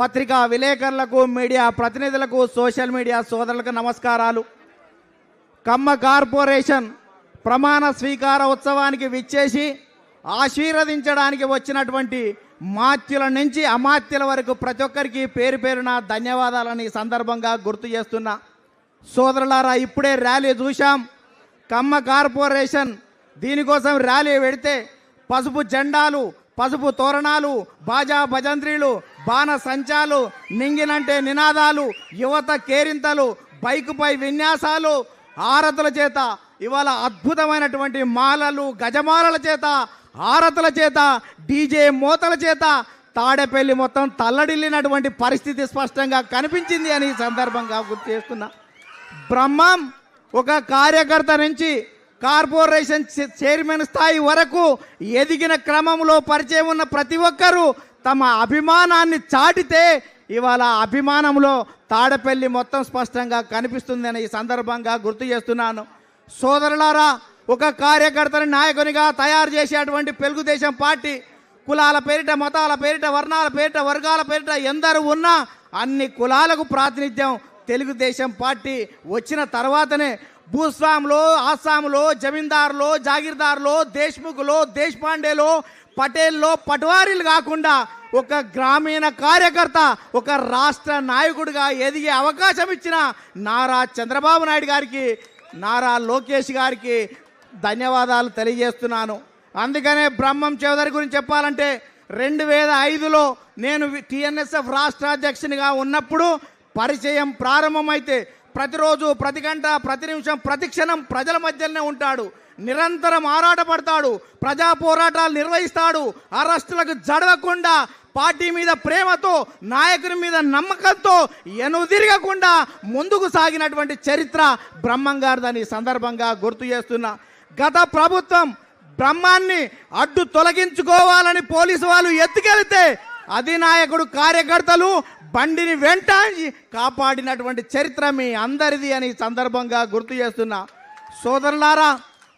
పత్రికా విలేకరులకు మీడియా ప్రతినిధులకు సోషల్ మీడియా సోదరులకు నమస్కారాలు. కమ్మ కార్పొరేషన్ ప్రమాణ స్వీకార ఉత్సవానికి విచ్చేసి ఆశీర్వదించడానికి వచ్చినటువంటి మాత్యుల నుంచి అమాత్యుల వరకు ప్రతి ఒక్కరికి పేరు పేరున ధన్యవాదాలని సందర్భంగా గుర్తు చేస్తున్నా. సోదరులారా ఇప్పుడే ర్యాలీ చూశాం. కమ్మ కార్పొరేషన్ దీనికోసం ర్యాలీ పెడితే పసుపు జెండాలు పసుపు తోరణాలు బాజా భజంత్రీలు బాణ సంచాలు నింగినంటే నినాదాలు యువత కేరింతలు బైకుపై విన్యాసాలు ఆరతుల చేత ఇవాళ అద్భుతమైనటువంటి మాలలు గజమాలల చేత ఆరతుల చేత డీజే మోతల చేత తాడేపల్లి మొత్తం తల్లడిల్లినటువంటి పరిస్థితి స్పష్టంగా కనిపించింది అని ఈ సందర్భంగా గుర్తు చేస్తున్నా. బ్రహ్మం ఒక కార్యకర్త నుంచి కార్పొరేషన్ చైర్మన్ స్థాయి వరకు ఎదిగిన క్రమంలో పరిచయం ఉన్న ప్రతి ఒక్కరూ తమ అభిమానాన్ని చాటితే ఇవాళ అభిమానంలో తాడపల్లి మొత్తం స్పష్టంగా కనిపిస్తుందని ఈ సందర్భంగా గుర్తు చేస్తున్నాను. సోదరులారా ఒక కార్యకర్తని నాయకునిగా తయారు చేసేటువంటి తెలుగుదేశం పార్టీ కులాల పేరిట మతాల పేరిట వర్ణాల పేరిట వర్గాల పేరిట ఎందరు ఉన్నా అన్ని కులాలకు ప్రాతినిధ్యం తెలుగుదేశం పార్టీ వచ్చిన తర్వాతనే భూస్వాములో ఆసాములో జమీందారులో జాగీర్దార్లో దేశ్ముఖులు దేశ్పాండేలో పటేల్లో పటవారీలు కాకుండా ఒక గ్రామీణ కార్యకర్త ఒక రాష్ట్ర నాయకుడిగా ఎదిగే అవకాశం ఇచ్చిన నారా చంద్రబాబు నాయుడు గారికి నారా లోకేష్ గారికి ధన్యవాదాలు తెలియజేస్తున్నాను. అందుకనే బ్రహ్మం చౌదరి గురించి చెప్పాలంటే రెండు వేల ఐదులో నేను టిఎన్ఎస్ఎఫ్ రాష్ట్ర అధ్యక్షునిగా ఉన్నప్పుడు పరిచయం ప్రారంభమైతే ప్రతిరోజు ప్రతి గంట ప్రతి నిమిషం ప్రతి క్షణం ప్రజల మధ్యలోనే ఉంటాడు. నిరంతరం ఆరాటపడతాడు ప్రజా పోరాటాలు నిర్వహిస్తాడు అరెస్టులకు జడవకుండా పార్టీ మీద ప్రేమతో నాయకుని మీద నమ్మకంతో ఎనుదిరగకుండా ముందుకు సాగినటువంటి చరిత్ర బ్రహ్మంగారిదని సందర్భంగా గుర్తు చేస్తున్నా. గత ప్రభుత్వం బ్రహ్మాన్ని అడ్డు తొలగించుకోవాలని పోలీసు వాళ్ళు ఎత్తుకెళ్తే అధినాయకుడు కార్యకర్తలు బండిని వెంట కాపాడినటువంటి చరిత్ర మీ అందరిది అని సందర్భంగా గుర్తు చేస్తున్నా. సోదరులారా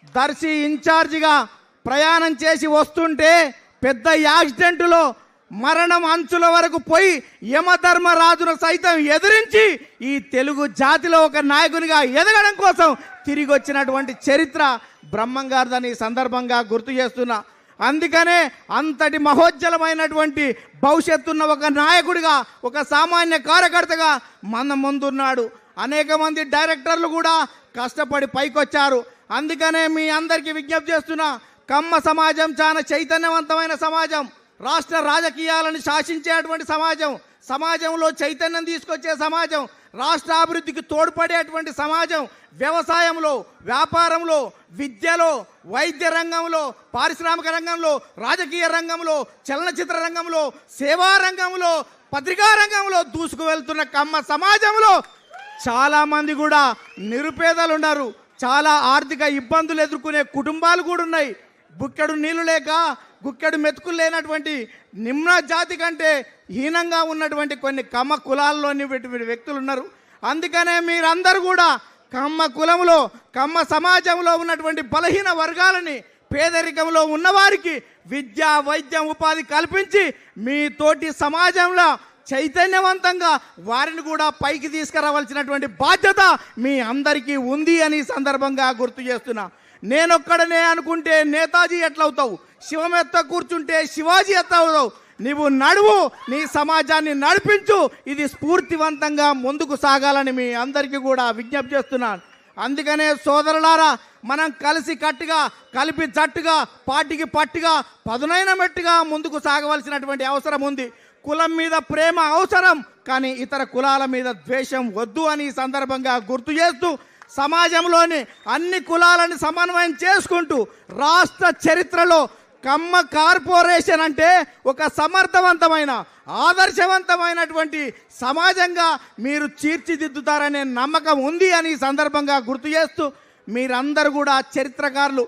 దర్శి ఇన్ఛార్జిగా ప్రయాణం చేసి వస్తుంటే పెద్ద యాక్సిడెంటులో మరణం అంచుల వరకు పోయి యమధర్మరాజును సైతం ఎదిరించి ఈ తెలుగు జాతిలో ఒక నాయకునిగా ఎదగడం కోసం తిరిగి వచ్చినటువంటి చరిత్ర బ్రహ్మంగారిదని సందర్భంగా గుర్తు చేస్తున్నా. అందుకనే అంతటి మహోజ్వలమైనటువంటి భవిష్యత్తున్న ఒక నాయకుడిగా ఒక సామాన్య కార్యకర్తగా మన ముందున్నాడు. అనేక మంది డైరెక్టర్లు కూడా కష్టపడి పైకొచ్చారు. అందుకనే మీ అందరికీ విజ్ఞప్తి చేస్తున్నా కమ్మ సమాజం చాలా చైతన్యవంతమైన సమాజం. రాష్ట్ర రాజకీయాలను శాసించేటువంటి సమాజం సమాజంలో చైతన్యం తీసుకొచ్చే సమాజం రాష్ట్ర అభివృద్ధికి తోడ్పడేటువంటి సమాజం. వ్యవసాయంలో వ్యాపారంలో విద్యలో వైద్య రంగంలో పారిశ్రామిక రంగంలో రాజకీయ రంగంలో చలనచిత్ర రంగంలో సేవా రంగంలో పత్రికా రంగంలో దూసుకు వెళ్తున్న కమ్మ సమాజంలో చాలామంది కూడా నిరుపేదలు ఉన్నారు చాలా ఆర్థిక ఇబ్బందులు ఎదుర్కొనే కుటుంబాలు కూడా ఉన్నాయి. బుక్కెడు నీళ్ళు లేక గుక్కెడు మెతుకులు లేనటువంటి నిమ్న జాతి కంటే హీనంగా ఉన్నటువంటి కొన్ని కమ్మ కులాల్లోని వ్యక్తులు ఉన్నారు. అందుకనే మీరందరూ కూడా కమ్మ కులంలో కమ్మ సమాజంలో ఉన్నటువంటి బలహీన వర్గాలని పేదరికంలో ఉన్నవారికి విద్య వైద్యం ఉపాధి కల్పించి మీ తోటి సమాజంలో చైతన్యవంతంగా వారిని కూడా పైకి తీసుకురావాల్సినటువంటి బాధ్యత మీ అందరికీ ఉంది అని సందర్భంగా గుర్తు చేస్తున్నా. నేనొక్కడనే అనుకుంటే నేతాజీ ఎట్లవుతావు? శివం ఎత్త కూర్చుంటే శివాజీ ఎత్త అవుతావు నీవు నడువు నీ సమాజాన్ని నడిపించు ఇది స్ఫూర్తివంతంగా ముందుకు సాగాలని మీ అందరికీ కూడా విజ్ఞప్తి చేస్తున్నాను అందుకనే సోదరులారా మనం కలిసి కట్టుగా కలిపి జట్టుగా పార్టీకి పట్టుగా పదునైన మెట్టుగా ముందుకు సాగవలసినటువంటి అవసరం ఉంది. కులం మీద ప్రేమ అవసరం కానీ ఇతర కులాల మీద ద్వేషం వద్దు అని ఈ సందర్భంగా గుర్తు చేస్తూ సమాజంలోని అన్ని కులాలను సమన్వయం చేసుకుంటూ రాష్ట్ర చరిత్రలో కమ్మ కార్పొరేషన్ అంటే ఒక సమర్థవంతమైన ఆదర్శవంతమైనటువంటి సమాజంగా మీరు తీర్చిదిద్దుతారనే నమ్మకం ఉంది అని ఈ సందర్భంగా గుర్తు చేస్తూ మీరందరూ కూడా చరిత్రకారులు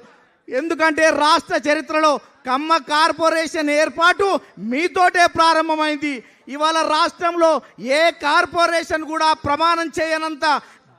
ఎందుకంటే రాష్ట్ర చరిత్రలో కమ్మ కార్పొరేషన్ ఏర్పాటు మీతోటే ప్రారంభమైంది. ఇవాళ రాష్ట్రంలో ఏ కార్పొరేషన్ కూడా ప్రమాణం చేయనంత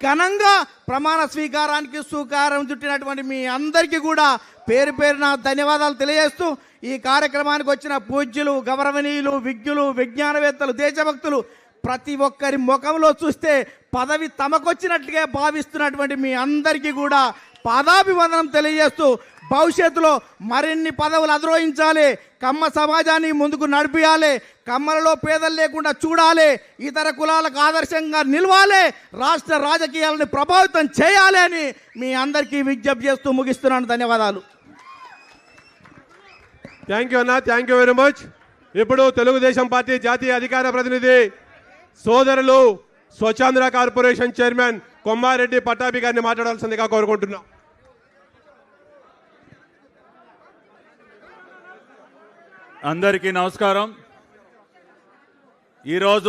ఘనంగా ప్రమాణ స్వీకారానికి సుకారం చుట్టినటువంటి మీ అందరికీ కూడా పేరు పేరున ధన్యవాదాలు తెలియజేస్తూ ఈ కార్యక్రమానికి వచ్చిన పూజ్యులు గౌరవనీయులు విజ్ఞులు విజ్ఞానవేత్తలు దేశభక్తులు ప్రతి ఒక్కరి ముఖంలో చూస్తే పదవి తమకొచ్చినట్టుగా భావిస్తున్నటువంటి మీ అందరికీ కూడా పాదాభివందనం తెలియజేస్తూ భవిష్యత్తులో మరిన్ని పదవులు అధిరోహించాలి కమ్మ సమాజాన్ని ముందుకు నడిపియాలి కమ్మలలో పేదలు లేకుండా చూడాలి ఇతర కులాలకు ఆదర్శంగా నిలవాలి రాష్ట్ర రాజకీయాలను ప్రభావితం చేయాలి అని మీ అందరికీ విజ్ఞప్తి చేస్తూ ముగిస్తున్నాను. ధన్యవాదాలు. థ్యాంక్ యూ అన్న. థ్యాంక్ యూ వెరీ మచ్ ఇప్పుడు తెలుగుదేశం పార్టీ జాతీయ అధికార ప్రతినిధి సోదరులు స్వచ్ఛాంధ్ర కార్పొరేషన్ చైర్మన్ కొమ్మారెడ్డి పట్టాభి గారిని మాట్లాడాల్సిందిగా కోరుకుంటున్నాం. అందరికీ నమస్కారం. ఈరోజు